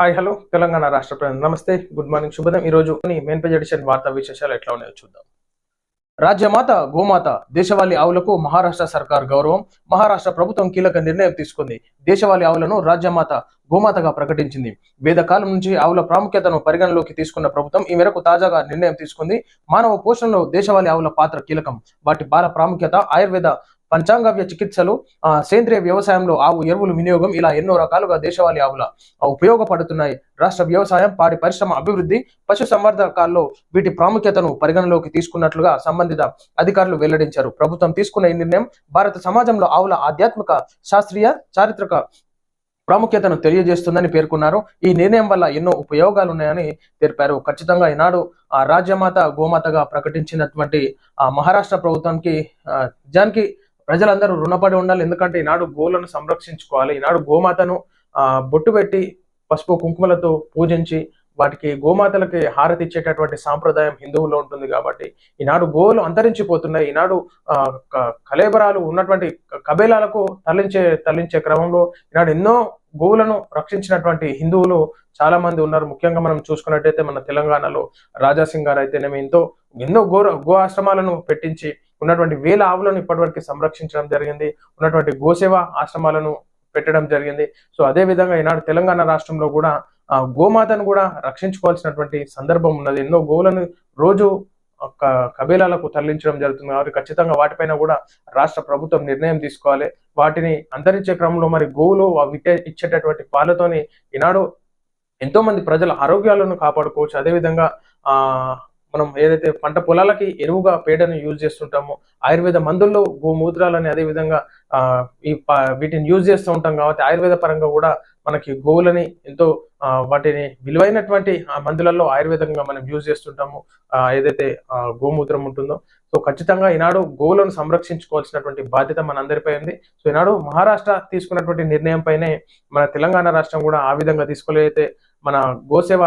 Hi hello Telangana రాష్ట్ర ప్రజలు. నమస్తే గుడ్ మార్నింగ్ శుభదం ఈ రోజు మెయిన్ పేజ్ ఎడిషన్ వార్తా విశేషాలు ఎట్లా ఉన్నాయో చూద్దాం. రాజ్యమాత గోమాత దేశవాళీ ఆవులకు మహారాష్ట్ర సర్కార్ గౌరవం. మహారాష్ట్ర ప్రభుత్వం కీలక నిర్ణయం తీసుకుంది. దేశవాళీ ఆవులను రాజ్యమాత గోమాతగా ప్రకటించింది. వేదకాలం నుంచి ఆవుల ప్రాముఖ్యతను పరిగణలోకి తీసుకున్న ప్రభుత్వం ఈ మేరకు తాజాగా నిర్ణయం తీసుకుంది. మానవ పోషణలో దేశవాళీ ఆవుల పాత్ర కీలకం. వాటి పాల ప్రాముఖ్యత ఆయుర్వేద పంచాంగవ్య చికిత్సలు ఆ, సేంద్రియ వ్యవసాయంలో ఆవు ఎరువుల వినియోగం ఇలా ఎన్నో రకాలుగా దేశవాళీ ఆవుల ఉపయోగపడుతున్నాయి. రాష్ట్ర వ్యవసాయం పాడి పరిశ్రమ అభివృద్ధి పశు సంవర్ధకాల్లో వీటి ప్రాముఖ్యతను పరిగణలోకి తీసుకున్నట్లుగా సంబంధిత అధికారులు వెల్లడించారు. ప్రభుత్వం తీసుకున్న ఈ నిర్ణయం భారత సమాజంలో ఆవుల ఆధ్యాత్మిక శాస్త్రీయ చారిత్రక ప్రాముఖ్యతను తెలియజేస్తుందని పేర్కొన్నారు. ఈ నిర్ణయం వల్ల ఎన్నో ఉపయోగాలు ఉన్నాయని తెలిపారు. ఖచ్చితంగా ఈనాడు ఆ రాజ్యమాత గోమాతగా ప్రకటించినటువంటి ఆ మహారాష్ట్ర ప్రభుత్వానికి ఆ, ప్రజలందరూ రుణపడి ఉండాలి. ఎందుకంటే ఈనాడు గోలను సంరక్షించుకోవాలి. ఈనాడు గోమాతను బొట్టు పెట్టి పసుపు కుంకుమలతో పూజించి వాటికి గోమాతలకి హారతి ఇచ్చేటటువంటి సాంప్రదాయం హిందువుల్లో ఉంటుంది కాబట్టి ఈనాడు గోవులు అంతరించిపోతున్నాయి. ఈనాడు క- కలేబరాలు ఉన్నటువంటి కబేలాలకు తరలించే తరలించే క్రమంలో ఈనాడు ఎన్నో గోవులను రక్షించినటువంటి హిందువులు చాలా మంది ఉన్నారు. ముఖ్యంగా మనం చూసుకున్నట్టయితే మన తెలంగాణలో రాజాసింగ్ గారు అయితేనేమి ఎంతో ఎన్నో గో గో ఆశ్రమాలను పెట్టించి ఉన్నటువంటి వేల ఆవులను ఇప్పటివరకు సంరక్షించడం జరిగింది. ఉన్నటువంటి గోసేవ ఆశ్రమాలను పెట్టడం జరిగింది. సో అదే విధంగా ఈనాడు తెలంగాణ రాష్ట్రంలో కూడా ఆ గోమాతను కూడా రక్షించుకోవాల్సినటువంటి సందర్భం ఉన్నది. ఎన్నో గోవులను రోజు కబేలాలకు కబీలాలకు తరలించడం జరుగుతుంది. కాబట్టి ఖచ్చితంగా వాటిపైన కూడా రాష్ట్ర ప్రభుత్వం నిర్ణయం తీసుకోవాలి. వాటిని అంతరించే క్రమంలో మరి గోవులు అవి ఇచ్చేటటువంటి పాలతోని ఈనాడు ఎంతో మంది ప్రజల ఆరోగ్యాలను కాపాడుకోవచ్చు. అదేవిధంగా ఆ మనం ఏదైతే పంట పొలాలకి ఎరువుగా పేడను యూజ్ చేస్తుంటామో ఆయుర్వేద మందుల్లో గోమూత్రాలని అదే విధంగా ఆ ఈ వీటిని యూజ్ చేస్తూ ఉంటాం కాబట్టి ఆయుర్వేద పరంగా కూడా మనకి గోవులని ఎంతో వాటిని విలువైనటువంటి ఆ మందులలో ఆయుర్వేదంగా మనం యూజ్ చేస్తుంటాము. ఏదైతే గోమూత్రం ఉంటుందో. సో ఖచ్చితంగా ఈనాడు గోవులను సంరక్షించుకోవాల్సినటువంటి బాధ్యత మనందరిపై ఉంది. సో ఈనాడు మహారాష్ట్ర తీసుకున్నటువంటి నిర్ణయం పైనే మన తెలంగాణ రాష్ట్రం కూడా ఆ విధంగా తీసుకోలేదైతే మన గోసేవ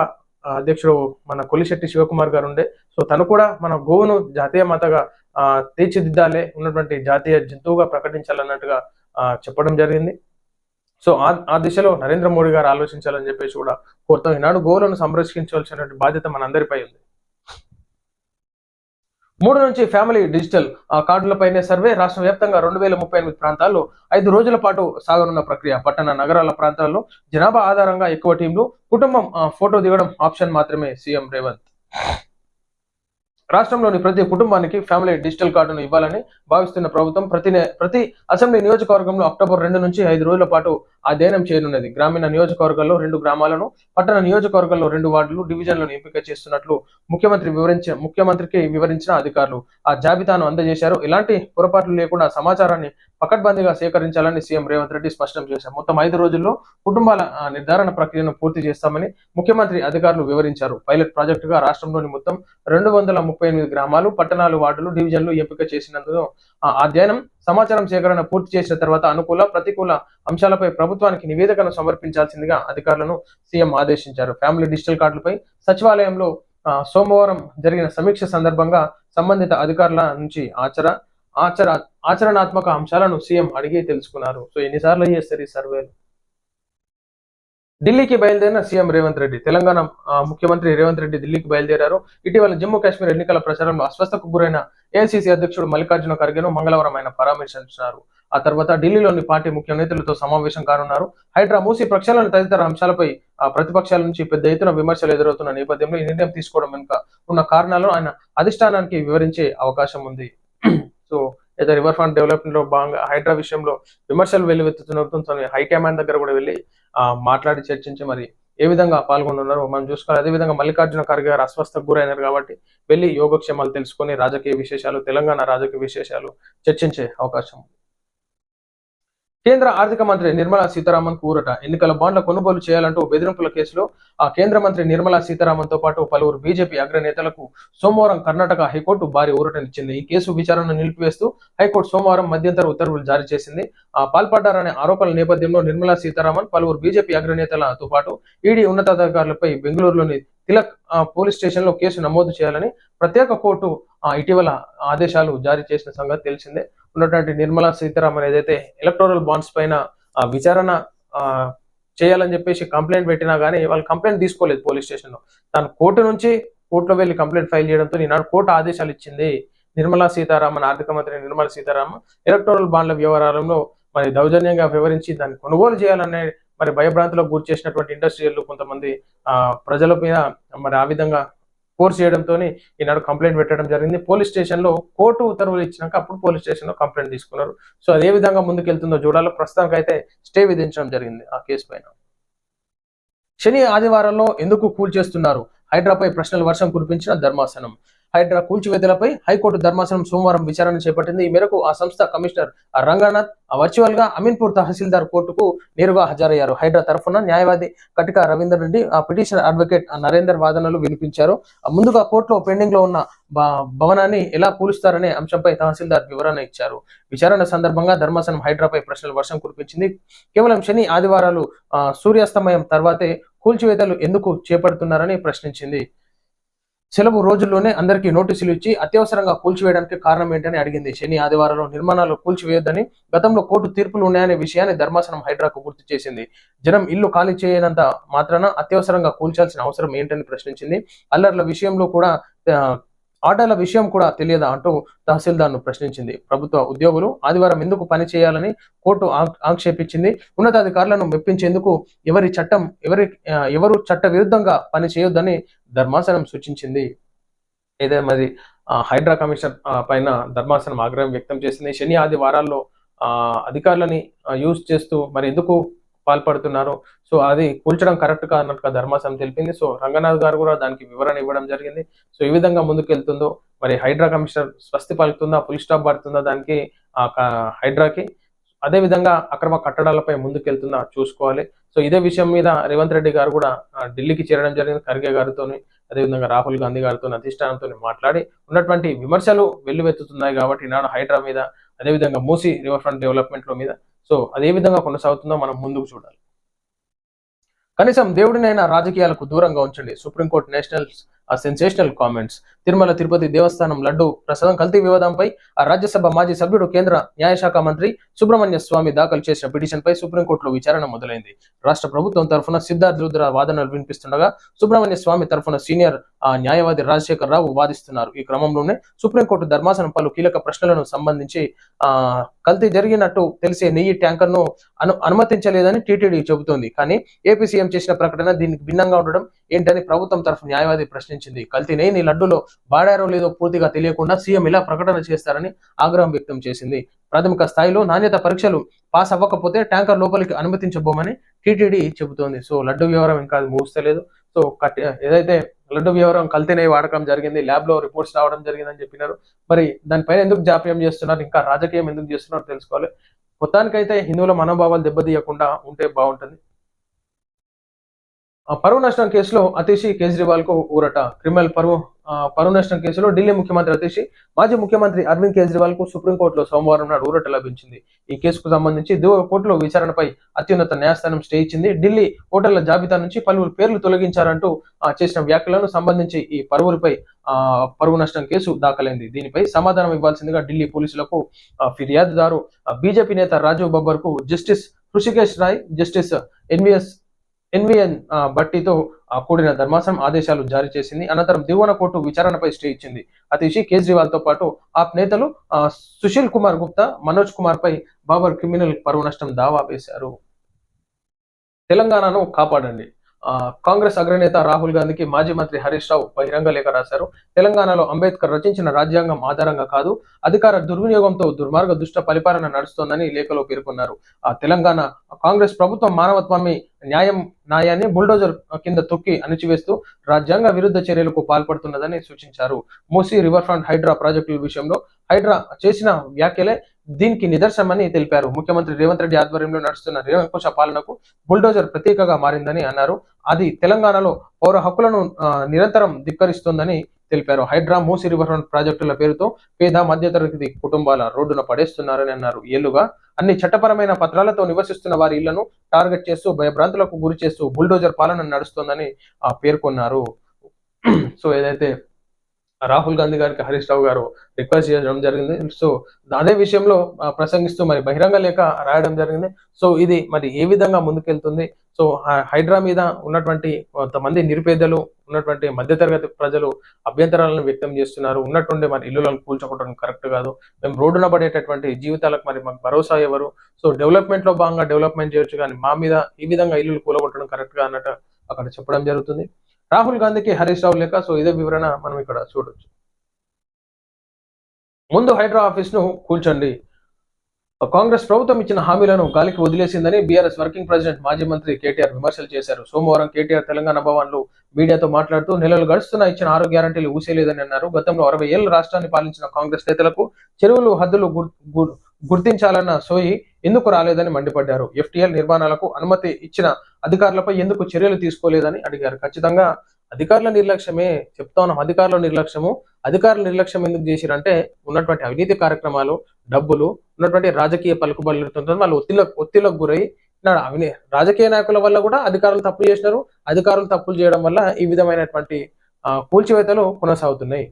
అధ్యక్షుడు మన కొలిశెట్టి శివకుమార్ గారు ఉండే. సో తను కూడా మన గోవును జాతీయ మాతగా ఆ, తీర్చిదిద్దాలే ఉన్నటువంటి జాతీయ జంతువుగా ప్రకటించాలన్నట్టుగా ఆ, చెప్పడం జరిగింది. సో ఆ ఆ దిశలో నరేంద్ర మోడీ గారు ఆలోచించాలని చెప్పేసి కూడా కోరుతాం ఈనాడు గోవులను సంరక్షించవలసినటువంటి బాధ్యత మనందరిపై ఉంది. మూడు నుంచి ఫ్యామిలీ డిజిటల్ కార్డులపైనే సర్వే. రాష్ట్ర వ్యాప్తంగా రెండు వేల ముప్పై ఎనిమిది ప్రాంతాల్లో ఐదు రోజుల పాటు సాగనున్న ప్రక్రియ. పట్టణ నగరాల ప్రాంతాల్లో జనాభా ఆధారంగా ఎక్కువ టీంలు కుటుంబం ఫోటో దిగడం ఆప్షన్ మాత్రమే సీఎం రేవంత్. రాష్ట్రంలోని ప్రతి కుటుంబానికి ఫ్యామిలీ డిజిటల్ కార్డును ఇవ్వాలని భావిస్తున్న ప్రభుత్వం ప్రతి ప్రతి అసెంబ్లీ నియోజకవర్గంలో అక్టోబర్ రెండు నుంచి ఐదు రోజుల పాటు అధ్యయనం చేయనున్నది గ్రామీణ నియోజకవర్గాల్లో రెండు గ్రామాలను పట్టణ నియోజకవర్గాల్లో రెండు వార్డులు డివిజన్లను ఎంపిక చేస్తున్నట్లు ముఖ్యమంత్రి వివరించిన ముఖ్యమంత్రికి వివరించిన అధికారులు ఆ జాబితాను అందజేశారు. ఇలాంటి పొరపాట్లు లేకుండా సమాచారాన్ని పకడ్బందీగా సేకరించాలని సీఎం రేవంత్ రెడ్డి స్పష్టం చేశారు. మొత్తం ఐదు రోజుల్లో కుటుంబాల నిర్ధారణ ప్రక్రియను పూర్తి చేస్తామని ముఖ్యమంత్రి అధికారులు వివరించారు. పైలట్ ప్రాజెక్టుగా రాష్ట్రంలోని మొత్తం రెండు వందల ముప్పై ఎనిమిది గ్రామాలు పట్టణాలు వార్డులు డివిజన్లు ఎంపిక చేసినందుకు అధ్యయనం సమాచారం సేకరణ పూర్తి చేసిన తర్వాత అనుకూల ప్రతికూల అంశాలపై ప్రభుత్వానికి నివేదికను సమర్పించాల్సిందిగా అధికారులను సీఎం ఆదేశించారు. ఫ్యామిలీ డిజిటల్ కార్డులపై సచివాలయంలో సోమవారం జరిగిన సమీక్ష సందర్భంగా సంబంధిత అధికారుల నుంచి ఆచర ఆచర ఆచరణాత్మక అంశాలను సీఎం అడిగి తెలుసుకున్నారు. సో ఎన్నిసార్లు అయ్యేస్తారు ఈ సర్వేలు? ఢిల్లీకి బయలుదేరిన సీఎం రేవంత్ రెడ్డి తెలంగాణ ముఖ్యమంత్రి రేవంత్ రెడ్డి ఢిల్లీకి బయలుదేరారు. ఇటీవల జమ్మూ కాశ్మీర్ ఎన్నికల ప్రచారంలో అస్వస్థకు గురైన ఏఐసీసీ అధ్యక్షుడు మల్లికార్జున ఖర్గేను మంగళవారం ఆయన పరామర్శించారు. ఆ తర్వాత ఢిల్లీలోని పార్టీ ముఖ్య నేతలతో సమావేశం కానున్నారు. హైడ్రా మూసి ప్రక్షాళన తదితర అంశాలపై ప్రతిపక్షాల నుంచి పెద్ద ఎత్తున విమర్శలు ఎదురవుతున్న నేపథ్యంలో ఈ నిర్ణయం తీసుకోవడం వెనుక ఉన్న కారణాలను ఆయన అధిష్టానానికి వివరించే అవకాశం ఉంది. సో ఏదో రివర్ ఫ్రంట్ డెవలప్మెంట్లో భాగంగా హైడ్రా విషయంలో విమర్శలు వెల్లువెత్తుతున్నతో హైకమాండ్ దగ్గర కూడా వెళ్ళి మాట్లాడి చర్చించి మరి ఏ విధంగా పాల్గొనున్నారో మనం చూసుకోవాలి. అదే విధంగా మల్లికార్జున ఖర్గే గారు అస్వస్థకు గురైనారు కాబట్టి వెళ్ళి యోగక్షేమాలు తెలుసుకొని రాజకీయ విశేషాలు తెలంగాణ రాజకీయ విశేషాలు చర్చించే అవకాశం ఉంది. కేంద్ర ఆర్థిక మంత్రి నిర్మలా సీతారామన్ కూరట ఎన్నికల బాండ్ల కొనుగోలు చేయాలంటూ బెదిరింపుల కేసులో ఆ కేంద్ర మంత్రి నిర్మలా సీతారామన్తో పాటు పలువురు బీజేపీ అగ్రనేతలకు సోమవారం కర్ణాటక హైకోర్టు భారీ ఊరటనిచ్చింది. ఈ కేసు విచారణను నిలిపివేస్తూ హైకోర్టు సోమవారం మధ్యంతర ఉత్తర్వులు జారీ చేసింది. ఆ పాల్పడ్డారనే ఆరోపణల నేపథ్యంలో నిర్మలా సీతారామన్ పలువురు బీజేపీ అగ్రనేతలతో పాటు ఈడీ ఉన్నతాధికారులపై బెంగళూరులోని తిలక్ పోలీస్ స్టేషన్లో కేసు నమోదు చేయాలని ప్రత్యేక కోర్టు ఇటీవల ఆదేశాలు జారీ చేసిన సంగతి తెలిసిందే. ఉన్నటువంటి నిర్మలా సీతారామన్ ఏదైతే ఎలక్టోరల్ బాండ్స్ పైన విచారణ చేయాలని చెప్పేసి కంప్లైంట్ పెట్టినా కానీ వాళ్ళు కంప్లైంట్ తీసుకోలేదు పోలీస్ స్టేషన్లో తాను కోర్టు నుంచి కోర్టులో వెళ్ళి కంప్లైంట్ ఫైల్ చేయడంతో ఈనాడు కోర్టు ఆదేశాలు ఇచ్చింది నిర్మలా సీతారామన్ ఆర్థిక మంత్రి నిర్మలా సీతారామన్. ఎలక్టోరల్ బాండ్ల వ్యవహారంలో మరి దౌర్జన్యంగా వివరించి దాన్ని కొనుగోలు చేయాలనే మరి భయభ్రాంతులకు గురి చేసినటువంటి ఇండస్ట్రియల్ కొంతమంది ఆ ప్రజల మీద మరి ఆ విధంగా ఫోర్స్ చేయడంతో ఈనాడు కంప్లైంట్ పెట్టడం జరిగింది. పోలీస్ స్టేషన్లో కోర్టు ఉత్తర్వులు ఇచ్చినాక అప్పుడు పోలీస్ స్టేషన్లో కంప్లైంట్ తీసుకున్నారు. సో అదే విధంగా ముందుకెళ్తుందో చూడాలి. ప్రస్తుతానికి అయితే స్టే విధించడం జరిగింది ఆ కేసు పైన. శని ఆదివారంలో ఎందుకు కూల్ చేస్తున్నారు? హైడ్రాపై ప్రశ్నల వర్షం కురిపించిన ధర్మాసనం. హైడ్రా కూల్చివేతలపై హైకోర్టు ధర్మాసనం సోమవారం విచారణ చేపట్టింది. ఈ మేరకు ఆ సంస్థ కమిషనర్ రంగనాథ్ వర్చువల్గా అమీన్పూర్ తహసీల్దార్ కోర్టుకు నేరుగా హాజరయ్యారు. హైడ్రా తరఫున న్యాయవాది కటిక రవీందర్ రెడ్డి ఆ పిటిషనర్ అడ్వకేట్ నరేందర్ వాదనలు వినిపించారు. ముందుగా కోర్టులో పెండింగ్లో ఉన్న భవనాన్ని ఎలా కూలుస్తారనే అంశంపై తహసీల్దార్ వివరణ ఇచ్చారు. విచారణ సందర్భంగా ధర్మాసనం హైడ్రాపై ప్రశ్నలు వర్షం కురిపించింది. కేవలం శని ఆదివారాలు సూర్యాస్తమయం తర్వాతే కూల్చివేతలు ఎందుకు చేపడుతున్నారని ప్రశ్నించింది. సెలవు రోజుల్లోనే అందరికీ నోటీసులు ఇచ్చి అత్యవసరంగా కూల్చివేయడానికి కారణం ఏంటని అడిగింది. శని ఆదివారంలో నిర్మాణాలు కూల్చివేయొద్దని గతంలో కోర్టు తీర్పులు ఉన్నాయనే విషయాన్ని ధర్మాసనం హైడ్రాకు గుర్తు చేసింది. జనం ఇల్లు ఖాళీ చేయనంత మాత్రాన అత్యవసరంగా కూల్చాల్సిన అవసరం ఏంటని ప్రశ్నించింది. అల్లర్ల విషయంలో కూడా ఆటోల విషయం కూడా తెలియదా అంటూ తహసీల్దార్ను ప్రశ్నించింది. ప్రభుత్వ ఉద్యోగులు ఆదివారం ఎందుకు పని చేయాలని కోర్టు ఆక్షేపించింది. ఉన్నతాధికారులను మెప్పించేందుకు ఎవరి చట్టం ఎవరి ఎవరు చట్ట విరుద్ధంగా పని చేయొద్దని ధర్మాసనం సూచించింది. ఏదైనా మరి హైడ్రా కమిషనర్ పైన ధర్మాసనం ఆగ్రహం వ్యక్తం చేసింది. శని ఆదివారాల్లో అధికారులని యూజ్ చేస్తూ మరి ఎందుకు పాల్పడుతున్నారు. సో అది కూల్చడం కరెక్ట్ కాదన్నట్టుగా ధర్మాసనం తెలిపింది. సో రంగనాథ్ గారు కూడా దానికి వివరణ ఇవ్వడం జరిగింది. సో ఈ విధంగా ముందుకెళ్తుందో మరి హైడ్రా కమిషనర్ స్వస్తి పలుకుతుందా ఫుల్ స్టాప్ పడుతుందా దానికి ఆ హైడ్రాకి? అదే విధంగా అక్రమ కట్టడాలపై ముందుకెళ్తుందా చూసుకోవాలి. సో ఇదే విషయం మీద రేవంత్ రెడ్డి గారు కూడా ఢిల్లీకి చేరడం జరిగింది ఖర్గే గారితో అదేవిధంగా రాహుల్ గాంధీ గారితో అధిష్టానంతో మాట్లాడి ఉన్నటువంటి విమర్శలు వెల్లువెత్తుతున్నాయి కాబట్టి ఈనాడు హైడ్రా మీద అదేవిధంగా మూసి రివర్ ఫ్రంట్ డెవలప్మెంట్లో మీద సో అదే విధంగా కొనసాగుతుందో మనం ముందుకు చూడాలి. కనీసం దేవుడినైనా రాజకీయాలకు దూరంగా ఉంచండి. Supreme court national sensational comments Tirumala Tirupati Devasthanam laddu ప్రసాదం కల్తీ వివాదంపై ఆ రాజ్యసభ మాజీ సభ్యుడు కేంద్ర న్యాయశాఖ మంత్రి సుబ్రహ్మణ్య స్వామి దాఖలు చేసిన పిటిషన్ పై సుప్రీంకోర్టులో విచారణ మొదలైంది. రాష్ట్ర ప్రభుత్వం తరఫున సిద్ధార్థ రుద్ర వాదనలు వినిపిస్తుండగా సుబ్రహ్మణ్య స్వామి తరఫున సీనియర్ ఆ న్యాయవాది రాజశేఖర్ రావు వాదిస్తున్నారు. ఈ క్రమంలోనే సుప్రీంకోర్టు ధర్మాసనం పలు కీలక ప్రశ్నలను సంబంధించి ఆ కల్తీ జరిగినట్టు తెలిసే నెయ్యి ట్యాంకర్ను అను అనుమతించలేదని టీటీడీ చెబుతోంది. కానీ ఏపీ సీఎం చేసిన ప్రకటన దీనికి భిన్నంగా ఉండడం ఏంటని ప్రభుత్వం తరఫు న్యాయవాది ప్రశ్నించింది. కల్తీ నెయ్యిని లడ్డులో వాడారో లేదో పూర్తిగా తెలియకుండా సీఎం ఇలా ప్రకటన చేస్తారని ఆగ్రహం వ్యక్తం చేసింది. ప్రాథమిక స్థాయిలో నాణ్యత పరీక్షలు పాస్ అవ్వకపోతే ట్యాంకర్ లోపలికి అనుమతించబోమని టీటీడీ చెబుతోంది. సో లడ్డు వ్యవహారం ఇంకా అది ముగిస్తలేదు. సో కట్టి ఏదైతే లడ్డు వ్యవహారం కల్తీనే వాడకం జరిగింది ల్యాబ్లో రిపోర్ట్స్ రావడం జరిగిందని చెప్పినారు. మరి దానిపైన ఎందుకు జాప్యం చేస్తున్నారు ఇంకా రాజకీయం ఎందుకు చేస్తున్నారు తెలుసుకోవాలి. మొత్తానికైతే హిందువుల మనోభావాలు దెబ్బతీయకుండా ఉంటే బాగుంటుంది. పరువు నష్టం కేసులో అతీషి కేజ్రీవాల్కు ఊరట. క్రిమినల్ పరువు పరువు నష్టం కేసులో ఢిల్లీ ముఖ్యమంత్రి అతీషి మాజీ ముఖ్యమంత్రి అరవింద్ కేజ్రీవాల్కు సుప్రీంకోర్టులో సోమవారం నాడు ఊరట లభించింది. ఈ కేసుకు సంబంధించి కోర్టులో విచారణపై అత్యున్నత న్యాయస్థానం స్టే ఇచ్చింది. ఢిల్లీ ఓటర్ల జాబితా నుంచి పలువురు పేర్లు తొలగించారంటూ చేసిన వ్యాఖ్యలను సంబంధించి ఈ పరువులపై ఆ పరువు నష్టం కేసు దాఖలైంది. దీనిపై సమాధానం ఇవ్వాల్సిందిగా ఢిల్లీ పోలీసులకు ఫిర్యాదుదారు బీజేపీ నేత Rajiv బబ్బర్కు justice Hrishikesh Roy justice NVS NVN బట్టితో కూడిన ధర్మాసనం ఆదేశాలు జారీ చేసింది. అనంతరం దిగువన కోర్టు విచారణపై స్టే ఇచ్చింది. అతీషి కేజ్రీవాల్తో పాటు ఆప్ నేతలు సుశీల్ కుమార్ గుప్తా మనోజ్ కుమార్ పై బాబర్ క్రిమినల్ పరువు నష్టం దావా వేశారు. తెలంగాణను కాపాడండి. కాంగ్రెస్ అగ్రనేత రాహుల్ గాంధీకి మాజీ మంత్రి హరీష్ రావు బహిరంగ లేఖ రాశారు. తెలంగాణలో అంబేద్కర్ రచించిన రాజ్యాంగం ఆధారంగా కాదు అధికార దుర్వినియోగంతో దుర్మార్గ దుష్ట పరిపాలన నడుస్తోందని లేఖలో పేర్కొన్నారు. ఆ తెలంగాణ కాంగ్రెస్ ప్రభుత్వం మానవత్వాన్ని న్యాయం న్యాయాన్ని బుల్డోజర్ కింద తొక్కి అణిచివేస్తూ రాజ్యాంగ విరుద్ధ చర్యలకు పాల్పడుతున్నదని సూచించారు. మూసీ రివర్ ఫ్రంట్ హైడ్రా ప్రాజెక్టుల విషయంలో హైడ్రా చేసిన వ్యాఖ్యలే దీనికి నిదర్శనమని తెలిపారు. ముఖ్యమంత్రి రేవంత్ రెడ్డి ఆధ్వర్యంలో నడుస్తున్న నిరంకుశ పాలనకు బుల్డోజర్ ప్రతీకగా మారిందని అన్నారు. అది తెలంగాణలో పౌర హక్కులను నిరంతరం ధిక్కరిస్తోందని తెలిపారు. హైడ్రా మూసి రివర్ ఫ్రంట్ ప్రాజెక్టుల పేరుతో పేద మధ్యతరగతి కుటుంబాల రోడ్డున పడేస్తున్నారని అన్నారు. ఏళ్ళుగా అన్ని చట్టపరమైన పత్రాలతో నివసిస్తున్న వారి ఇళ్ళను టార్గెట్ చేస్తూ భయభ్రాంతులకు గురి చేస్తూ బుల్డోజర్ పాలన నడుస్తోందని పేర్కొన్నారు. సో ఏదైతే రాహుల్ గాంధీ గారికి హరీష్ రావు గారు రిక్వెస్ట్ చేయడం జరిగింది. సో అదే విషయంలో ప్రసంగిస్తూ మరి బహిరంగ లేఖ రాయడం జరిగింది. సో ఇది మరి ఏ విధంగా ముందుకెళ్తుంది? సో హైడ్రా మీద ఉన్నటువంటి కొంతమంది నిరుపేదలు ఉన్నటువంటి మధ్యతరగతి ప్రజలు అభ్యంతరాలను వ్యక్తం చేస్తున్నారు. ఉన్నటువంటి మరి ఇల్లులను కూల్చుకోవడం కరెక్ట్ కాదు. మేము రోడ్డున పడేటటువంటి జీవితాలకు మరి మాకు భరోసా ఎవరు? సో డెవలప్మెంట్లో భాగంగా డెవలప్మెంట్ చేయొచ్చు కానీ మా మీద ఈ విధంగా ఇల్లులు కూలగొట్టడం కరెక్ట్గా అన్నట్టు అక్కడ చెప్పడం జరుగుతుంది. రాహుల్ గాంధీకి హరీష్ రావు లేక సో ఇదే వివరణ మనం ఇక్కడ చూడొచ్చు. ముందు హైడ్రా ఆఫీస్ను కూల్చండి. కాంగ్రెస్ ప్రభుత్వం ఇచ్చిన హామీలను గాలికి వదిలేసిందని బీఆర్ఎస్ వర్కింగ్ ప్రెసిడెంట్ మాజీ మంత్రి కేటీఆర్ విమర్శలు చేశారు. సోమవారం కేటీఆర్ తెలంగాణ భవన్లో మీడియాతో మాట్లాడుతూ నెలలు గడుస్తున్న ఇచ్చిన ఆరు గ్యారంటీలు ఊసేలేదని అన్నారు. గతంలో అరవై ఏళ్ళు రాష్ట్రాన్ని పాలించిన కాంగ్రెస్ నేతలకు చెరువులు హద్దులు గుర్- గుర్తించాలన్న సోయి ఎందుకు రాలేదని మండిపడ్డారు? ఎఫ్టీఎల్ నిర్మాణాలకు అనుమతి ఇచ్చిన అధికారులపై ఎందుకు చర్యలు తీసుకోలేదని అడిగారు. ఖచ్చితంగా అధికారుల నిర్లక్ష్యమే చెప్తా ఉన్నాం. అధికారుల నిర్లక్ష్యము. అధికారుల నిర్లక్ష్యం ఎందుకు చేసిరంటే ఉన్నటువంటి అవినీతి కార్యక్రమాలు డబ్బులు ఉన్నటువంటి రాజకీయ పలుకుబడులతో వాళ్ళు ఒత్తిళ్ళకు ఒత్తిళ్ళకు గురై అవినీ రాజకీయ నాయకుల వల్ల కూడా అధికారులు తప్పులు చేసినారు. అధికారులు తప్పులు చేయడం వల్ల ఈ విధమైనటువంటి కూల్చివేతలు కొనసాగుతున్నాయి.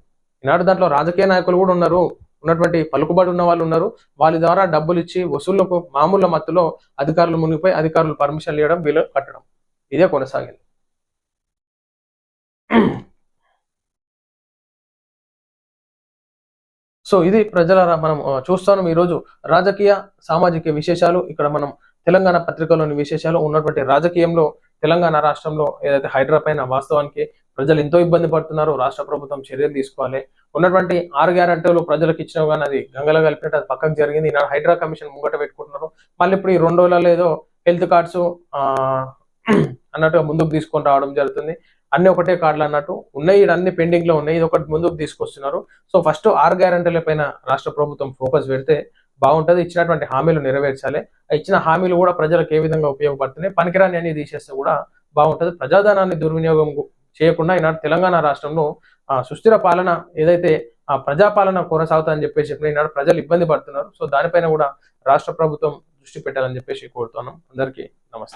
ఈనాడు దాంట్లో రాజకీయ నాయకులు కూడా ఉన్నారు. ఉన్నటువంటి పలుకుబడి ఉన్న వాళ్ళు ఉన్నారు. వాళ్ళ ద్వారా డబ్బులు ఇచ్చి వసూళ్ళకు మామూలు మత్తులో అధికారులు మునిగిపోయి అధికారులు పర్మిషన్ ఇవ్వడం వీళ్ళు కట్టడం. ఇదే కొనసాగింది. సో ఇది ప్రజల మనం చూస్తాను. చూస్తాం ఈరోజు రాజకీయ సామాజిక విశేషాలు ఇక్కడ మనం తెలంగాణ పత్రికలోని విశేషాలు ఉన్నటువంటి రాజకీయంలో తెలంగాణ రాష్ట్రంలో ఏదైతే హైడ్రా పైన వాస్తవానికి ప్రజలు ఎంతో ఇబ్బంది పడుతున్నారు రాష్ట్ర ప్రభుత్వం చర్యలు తీసుకోవాలి. ఉన్నటువంటి ఆరు గ్యారంటీలు ప్రజలకు ఇచ్చిన కానీ అది గంగలో కలిపినట్టు అది పక్కకు జరిగింది. ఈనాడు హైడ్రా కమిషన్ ముంగట పెట్టుకుంటున్నారు. మళ్ళీ ఇప్పుడు ఈ రెండు రోజులలో ఏదో హెల్త్ కార్డ్స్ అన్నట్టుగా ముందుకు తీసుకొని రావడం జరుగుతుంది. అన్ని ఒకటే కార్డులు అన్నట్టు ఉన్నాయి. అన్ని పెండింగ్లో ఉన్నాయి. ఇది ఒకటి ముందుకు తీసుకొస్తున్నారు. సో ఫస్ట్ ఆరు గ్యారంటీల పైన రాష్ట్ర ప్రభుత్వం ఫోకస్ పెడితే బాగుంటుంది. ఇచ్చినటువంటి హామీలు నెరవేర్చాలి. ఇచ్చిన హామీలు కూడా ప్రజలకు ఏ విధంగా ఉపయోగపడుతున్నాయి? పనికిరాని అన్ని తీసేస్తే కూడా బాగుంటుంది. ప్రజాధనాన్ని దుర్వినియోగం చేయకుండా ఈనాడు తెలంగాణ రాష్ట్రంలో ఆ, సుస్థిర పాలన ఏదైతే ఆ ప్రజాపాలన కొనసాగుతుందని చెప్పేసి చెప్పిన ఈనాడు ప్రజలు ఇబ్బంది పడుతున్నారు. సో దానిపైన కూడా రాష్ట్ర ప్రభుత్వం దృష్టి పెట్టాలని చెప్పేసి కోరుతున్నాం. అందరికీ నమస్తే.